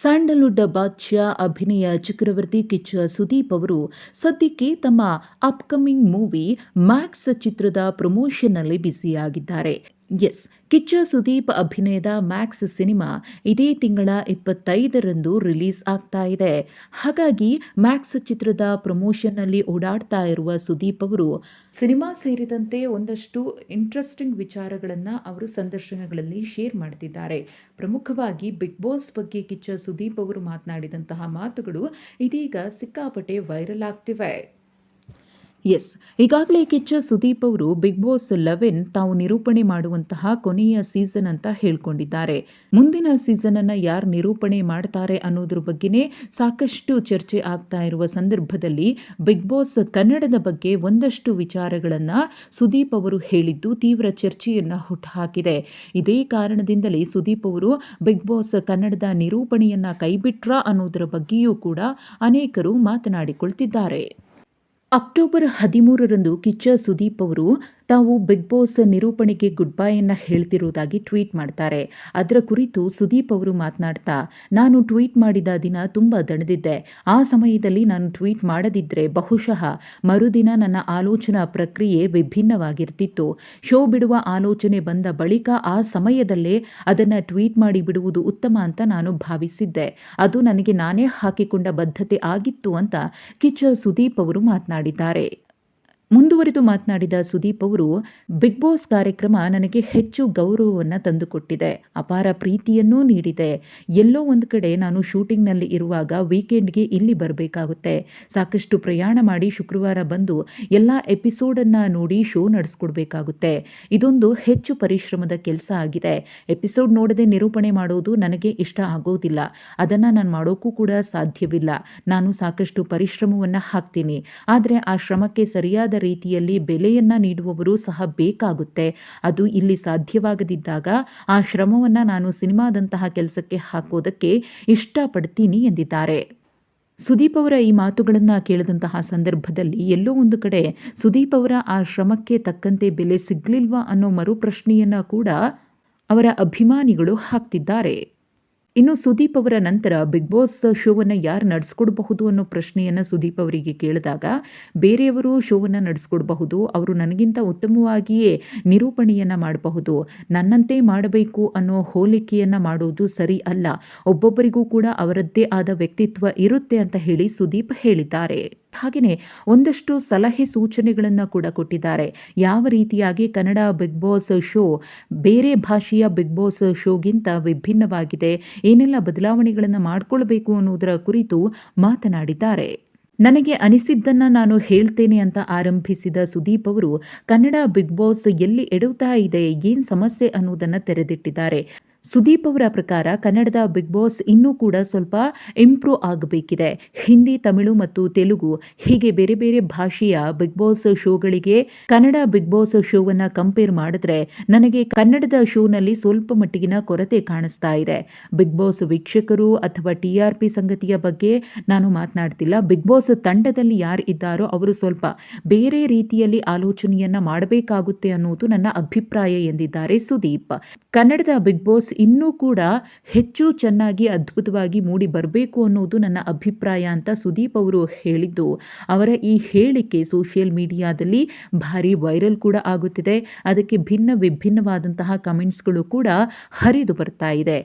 Sandalwood ಬಾದ್ಶಾ ಅಭಿನಯ ಚಕ್ರವರ್ತಿ ಕಿಚ್ಚ ಸುದೀಪ್ ಅವರು ಸದ್ಯಕ್ಕೆ ತಮ್ಮ ಅಪ್ಕಮಿಂಗ್ ಮೂವಿ ಮ್ಯಾಕ್ಸ್ ಚಿತ್ರದ ಪ್ರಮೋಷನ್ನಲ್ಲಿ ಬ್ಯುಸಿಯಾಗಿದ್ದಾರೆ. ಎಸ್ ಕಿಚ್ಚ ಸುದೀಪ್ ಅಭಿನಯದ ಮ್ಯಾಕ್ಸ್ ಸಿನಿಮಾ ಇದೇ ತಿಂಗಳ ಇಪ್ಪತ್ತೈದರಂದು ರಿಲೀಸ್ ಆಗ್ತಾ ಇದೆ. ಹಾಗಾಗಿ ಮ್ಯಾಕ್ಸ್ ಚಿತ್ರದ ಪ್ರಮೋಷನ್ನಲ್ಲಿ ಓಡಾಡ್ತಾ ಇರುವ ಸುದೀಪ್ ಅವರು ಸಿನಿಮಾ ಸೇರಿದಂತೆ ಒಂದಷ್ಟು ಇಂಟ್ರೆಸ್ಟಿಂಗ್ ವಿಚಾರಗಳನ್ನು ಅವರು ಸಂದರ್ಶನಗಳಲ್ಲಿ ಶೇರ್ ಮಾಡ್ತಿದ್ದಾರೆ. ಪ್ರಮುಖವಾಗಿ ಬಿಗ್ ಬಾಸ್ ಬಗ್ಗೆ ಕಿಚ್ಚ ಸುದೀಪ್ ಅವರು ಮಾತನಾಡಿದಂತಹ ಮಾತುಗಳು ಇದೀಗ ಸಿಕ್ಕಾಪಟ್ಟೆ ವೈರಲ್ ಆಗ್ತಿವೆ. ಎಸ್ ಈಗಾಗಲೇ ಕಿಚ್ಚ ಸುದೀಪ್ ಅವರು ಬಿಗ್ ಬಾಸ್ ಲೆವೆನ್ ತಾವು ನಿರೂಪಣೆ ಮಾಡುವಂತಹ ಕೊನೆಯ ಸೀಸನ್ ಅಂತ ಹೇಳ್ಕೊಂಡಿದ್ದಾರೆ. ಮುಂದಿನ ಸೀಸನ್ ಅನ್ನ ಯಾರು ನಿರೂಪಣೆ ಮಾಡ್ತಾರೆ ಅನ್ನೋದ್ರ ಬಗ್ಗೆನೇ ಸಾಕಷ್ಟು ಚರ್ಚೆ ಆಗ್ತಾ ಇರುವ ಸಂದರ್ಭದಲ್ಲಿ ಬಿಗ್ ಬಾಸ್ ಕನ್ನಡದ ಬಗ್ಗೆ ಒಂದಷ್ಟು ವಿಚಾರಗಳನ್ನ ಸುದೀಪ್ ಅವರು ಹೇಳಿದ್ದು ತೀವ್ರ ಚರ್ಚೆಯನ್ನ ಹುಟ್ಟುಹಾಕಿದೆ ಇದೇ ಕಾರಣದಿಂದಲೇ ಸುದೀಪ್ ಅವರು ಬಿಗ್ ಬಾಸ್ ಕನ್ನಡದ ನಿರೂಪಣೆಯನ್ನ ಕೈಬಿಟ್ರಾ ಅನ್ನೋದರ ಬಗ್ಗೆಯೂ ಕೂಡ ಅನೇಕರು ಮಾತನಾಡಿಕೊಳ್ತಿದ್ದಾರೆ. ಅಕ್ಟೋಬರ್ ಹದಿಮೂರರಂದು ಕಿಚ್ಚ ಸುದೀಪ್ ಅವರು ತಾವು ಬಿಗ್ ಬಾಸ್ ನಿರೂಪಣೆಗೆ ಗುಡ್ ಬೈಯನ್ನು ಹೇಳ್ತಿರುವುದಾಗಿ ಟ್ವೀಟ್ ಮಾಡ್ತಾರೆ. ಅದರ ಕುರಿತು ಸುದೀಪ್ ಅವರು ಮಾತನಾಡ್ತಾ, ನಾನು ಟ್ವೀಟ್ ಮಾಡಿದ ದಿನ ತುಂಬ ದಣದಿದ್ದೆ. ಆ ಸಮಯದಲ್ಲಿ ನಾನು ಟ್ವೀಟ್ ಮಾಡದಿದ್ದರೆ ಬಹುಶಃ ಮರುದಿನ ನನ್ನ ಆಲೋಚನಾ ಪ್ರಕ್ರಿಯೆ ವಿಭಿನ್ನವಾಗಿರ್ತಿತ್ತು. ಶೋ ಬಿಡುವ ಆಲೋಚನೆ ಬಂದ ಬಳಿಕ ಆ ಸಮಯದಲ್ಲೇ ಅದನ್ನು ಟ್ವೀಟ್ ಮಾಡಿ ಬಿಡುವುದು ಉತ್ತಮ ಅಂತ ನಾನು ಭಾವಿಸಿದ್ದೆ. ಅದು ನನಗೆ ನಾನೇ ಹಾಕಿಕೊಂಡ ಬದ್ಧತೆ ಆಗಿತ್ತು ಅಂತ ಕಿಚ್ಚ ಸುದೀಪ್ ಅವರು ಮಾತನಾಡಿದ್ದಾರೆ. ಮುಂದುವರಿದು ಮಾತನಾಡಿದ ಸುದೀಪ್ ಅವರು, ಬಿಗ್ ಬಾಸ್ ಕಾರ್ಯಕ್ರಮ ನನಗೆ ಹೆಚ್ಚು ಗೌರವವನ್ನು ತಂದುಕೊಟ್ಟಿದೆ, ಅಪಾರ ಪ್ರೀತಿಯನ್ನೂ ನೀಡಿದೆ. ಎಲ್ಲೋ ಒಂದು ಕಡೆ ನಾನು ಶೂಟಿಂಗ್ನಲ್ಲಿ ಇರುವಾಗ ವೀಕೆಂಡ್ಗೆ ಇಲ್ಲಿ ಬರಬೇಕಾಗುತ್ತೆ. ಸಾಕಷ್ಟು ಪ್ರಯಾಣ ಮಾಡಿ ಶುಕ್ರವಾರ ಬಂದು ಎಲ್ಲ ಎಪಿಸೋಡನ್ನು ನೋಡಿ ಶೋ ನಡೆಸ್ಕೊಡ್ಬೇಕಾಗುತ್ತೆ. ಇದೊಂದು ಹೆಚ್ಚು ಪರಿಶ್ರಮದ ಕೆಲಸ ಆಗಿದೆ. ಎಪಿಸೋಡ್ ನೋಡದೆ ನಿರೂಪಣೆ ಮಾಡೋದು ನನಗೆ ಇಷ್ಟ ಆಗೋದಿಲ್ಲ. ಅದನ್ನು ನಾನು ಮಾಡೋಕ್ಕೂ ಕೂಡ ಸಾಧ್ಯವಿಲ್ಲ. ನಾನು ಸಾಕಷ್ಟು ಪರಿಶ್ರಮವನ್ನು ಹಾಕ್ತೀನಿ. ಆದರೆ ಆ ಶ್ರಮಕ್ಕೆ ಸರಿಯಾದ ರೀತಿಯಲ್ಲಿ ಬೆಲೆಯನ್ನು ನೀಡುವವರು ಸಹ ಬೇಕಾಗುತ್ತೆ. ಅದು ಇಲ್ಲಿ ಸಾಧ್ಯವಾಗದಿದ್ದಾಗ ಆ ಶ್ರಮವನ್ನು ನಾನು ಸಿನಿಮಾದಂತಹ ಕೆಲಸಕ್ಕೆ ಹಾಕೋದಕ್ಕೆ ಇಷ್ಟಪಡ್ತೀನಿ ಎಂದಿದ್ದಾರೆ. ಸುದೀಪ್ ಅವರ ಈ ಮಾತುಗಳನ್ನು ಕೇಳಿದಂತಹ ಸಂದರ್ಭದಲ್ಲಿ ಎಲ್ಲೋ ಒಂದು ಕಡೆ ಸುದೀಪ್ ಅವರ ಆ ಶ್ರಮಕ್ಕೆ ತಕ್ಕಂತೆ ಬೆಲೆ ಸಿಗ್ಲಿಲ್ವಾ ಅನ್ನೋ ಮರುಪ್ರಶ್ನೆಯನ್ನು ಕೂಡ ಅವರ ಅಭಿಮಾನಿಗಳು ಹಾಕ್ತಿದ್ದಾರೆ. ಇನ್ನು ಸುದೀಪ್ ಅವರ ನಂತರ ಬಿಗ್ ಬಾಸ್ ಶೋವನ್ನು ಯಾರು ನಡೆಸ್ಕೊಡ್ಬಹುದು ಅನ್ನೋ ಪ್ರಶ್ನೆಯನ್ನು ಸುದೀಪ್ ಅವರಿಗೆ ಕೇಳಿದಾಗ, ಬೇರೆಯವರು ಶೋವನ್ನು ನಡೆಸ್ಕೊಡ್ಬಹುದು, ಅವರು ನನಗಿಂತ ಉತ್ತಮವಾಗಿಯೇ ನಿರೂಪಣೆಯನ್ನು ಮಾಡಬಹುದು, ನನ್ನಂತೆ ಮಾಡಬೇಕು ಅನ್ನೋ ಹೋಲಿಕೆಯನ್ನು ಮಾಡೋದು ಸರಿ ಅಲ್ಲ, ಒಬ್ಬೊಬ್ಬರಿಗೂ ಕೂಡ ಅವರದ್ದೇ ಆದ ವ್ಯಕ್ತಿತ್ವ ಇರುತ್ತೆ ಅಂತ ಹೇಳಿ ಸುದೀಪ್ ಹೇಳಿದ್ದಾರೆ. ಹಾಗೆಯೇ ಒಂದಷ್ಟು ಸಲಹೆ ಸೂಚನೆಗಳನ್ನು ಕೂಡ ಕೊಟ್ಟಿದ್ದಾರೆ. ಯಾವ ರೀತಿಯಾಗಿ ಕನ್ನಡ ಬಿಗ್ ಬಾಸ್ ಶೋ, ಬೇರೆ ಭಾಷೆಯ ಬಿಗ್ ಬಾಸ್ ಶೋಗಿಂತ ವಿಭಿನ್ನವಾಗಿದೆ, ಏನೆಲ್ಲ ಬದಲಾವಣೆಗಳನ್ನು ಮಾಡಿಕೊಳ್ಬೇಕು ಅನ್ನೋದರ ಕುರಿತು ಮಾತನಾಡಿದ್ದಾರೆ. ನನಗೆ ಅನಿಸಿದ್ದನ್ನು ನಾನು ಹೇಳ್ತೇನೆ ಅಂತ ಆರಂಭಿಸಿದ ಸುದೀಪ್ ಅವರು, ಕನ್ನಡ ಬಿಗ್ ಬಾಸ್ ಎಲ್ಲಿ ಎಡುತ್ತಾ ಇದೆ, ಏನು ಸಮಸ್ಯೆ ಅನ್ನೋದನ್ನು ತೆರೆದಿಟ್ಟಿದ್ದಾರೆ. ಸುದೀಪ್ ಅವರ ಪ್ರಕಾರ ಕನ್ನಡದ ಬಿಗ್ ಬಾಸ್ ಇನ್ನೂ ಕೂಡ ಸ್ವಲ್ಪ ಇಂಪ್ರೂವ್ ಆಗಬೇಕಿದೆ. ಹಿಂದಿ, ತಮಿಳು ಮತ್ತು ತೆಲುಗು ಹೀಗೆ ಬೇರೆ ಬೇರೆ ಭಾಷೆಯ ಬಿಗ್ ಬಾಸ್ ಶೋಗಳಿಗೆ ಕನ್ನಡ ಬಿಗ್ ಬಾಸ್ ಶೋವನ್ನು ಕಂಪೇರ್ ಮಾಡಿದ್ರೆ ನನಗೆ ಕನ್ನಡದ ಶೋನಲ್ಲಿ ಸ್ವಲ್ಪ ಮಟ್ಟಿಗಿನ ಕೊರತೆ ಕಾಣಿಸ್ತಾ ಇದೆ. ಬಿಗ್ ಬಾಸ್ ವೀಕ್ಷಕರು ಅಥವಾ ಟಿ ಆರ್ ಪಿ ಸಂಗತಿಯ ಬಗ್ಗೆ ನಾನು ಮಾತನಾಡ್ತಿಲ್ಲ. ಬಿಗ್ ಬಾಸ್ ತಂಡದಲ್ಲಿ ಯಾರು ಇದ್ದಾರೋ ಅವರು ಸ್ವಲ್ಪ ಬೇರೆ ರೀತಿಯಲ್ಲಿ ಆಲೋಚನೆಯನ್ನ ಮಾಡಬೇಕಾಗುತ್ತೆ ಅನ್ನೋದು ನನ್ನ ಅಭಿಪ್ರಾಯ ಎಂದಿದ್ದಾರೆ ಸುದೀಪ್. ಕನ್ನಡದ ಬಿಗ್ ಬಾಸ್ ಇನ್ನೂ ಕೂಡ ಹೆಚ್ಚು ಚೆನ್ನಾಗಿ ಅದ್ಭುತವಾಗಿ ಮೂಡಿ ಬರಬೇಕು ಅನ್ನೋದು ನನ್ನ ಅಭಿಪ್ರಾಯ ಅಂತ ಸುದೀಪ್ ಅವರು ಹೇಳಿದ್ದು. ಅವರ ಈ ಹೇಳಿಕೆ ಸೋಷಿಯಲ್ ಮೀಡಿಯಾದಲ್ಲಿ ಭಾರಿ ವೈರಲ್ ಕೂಡ ಆಗುತ್ತಿದೆ. ಅದಕ್ಕೆ ಭಿನ್ನ ವಿಭಿನ್ನವಾದಂತಹ ಕಮೆಂಟ್ಸ್ಗಳು ಕೂಡ ಹರಿದು ಬರ್ತಾ ಇದೆ.